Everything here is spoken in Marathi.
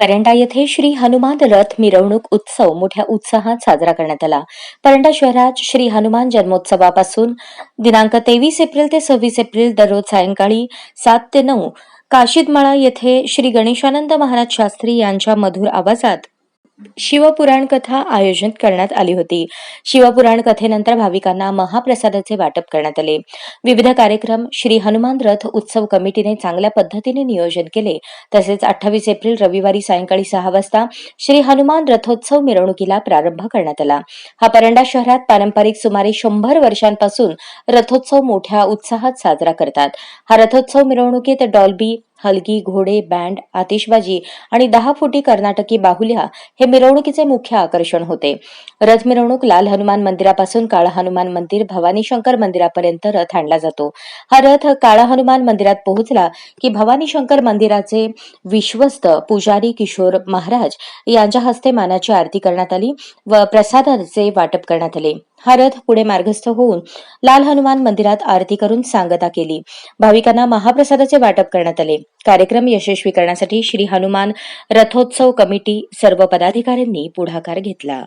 परंडा येथे श्री हनुमान रथ मिरवणूक उत्सव मोठ्या उत्साहात साजरा करण्यात आला. परंडा शहरात श्री हनुमान जन्मोत्सवापासून दिनांक तेवीस एप्रिल ते सव्वीस एप्रिल दररोज सायंकाळी सात ते नऊ काशीदमाळा येथे श्री गणेशानंद महाराज शास्त्री यांच्या मधुर आवाजात शिवपुराण कथा आयोजित करण्यात आली होती. शिवपुराण कथेनंतर भाविकांना महाप्रसादाचे वाटप करण्यात आले. विविध कार्यक्रम श्री हनुमान रथ उत्सव कमिटीने चांगल्या पद्धतीने नियोजन केले. तसेच अठ्ठावीस एप्रिल रविवारी सायंकाळी सहा वाजता श्री हनुमान रथोत्सव मिरवणुकीला प्रारंभ करण्यात आला. हा परंडा शहरात पारंपरिक सुमारे शंभर वर्षांपासून रथोत्सव मोठ्या उत्साहात साजरा करतात. हा रथोत्सव मिरवणुकीत डॉल्बी हलगी घोडे बँड आतिषबाजी आणि दहा फुटी कर्नाटकी बाहुल्या हे मिरवणुकीचे मुख्य आकर्षण होते. रथ मिरवणूक लाल हनुमान मंदिरापासून काळा हनुमान मंदिर भवानी शंकर मंदिरापर्यंत रथ आणला जातो. हा रथ काळा हनुमान मंदिरात पोहोचला की भवानी शंकर मंदिराचे विश्वस्त पुजारी किशोर महाराज यांच्या हस्ते मानाची आरती करण्यात आली व प्रसादाचे वाटप करण्यात आले. हा रथ पुढे मार्गस्थ होऊन लाल हनुमान मंदिरात आरती करून सांगता केली. भाविकांना महाप्रसादाचे वाटप करण्यात आले. कार्यक्रम यशस्वी करण्यासाठी श्री हनुमान रथोत्सव कमिटी सर्व पदाधिकाऱ्यांनी पुढाकार घेतला.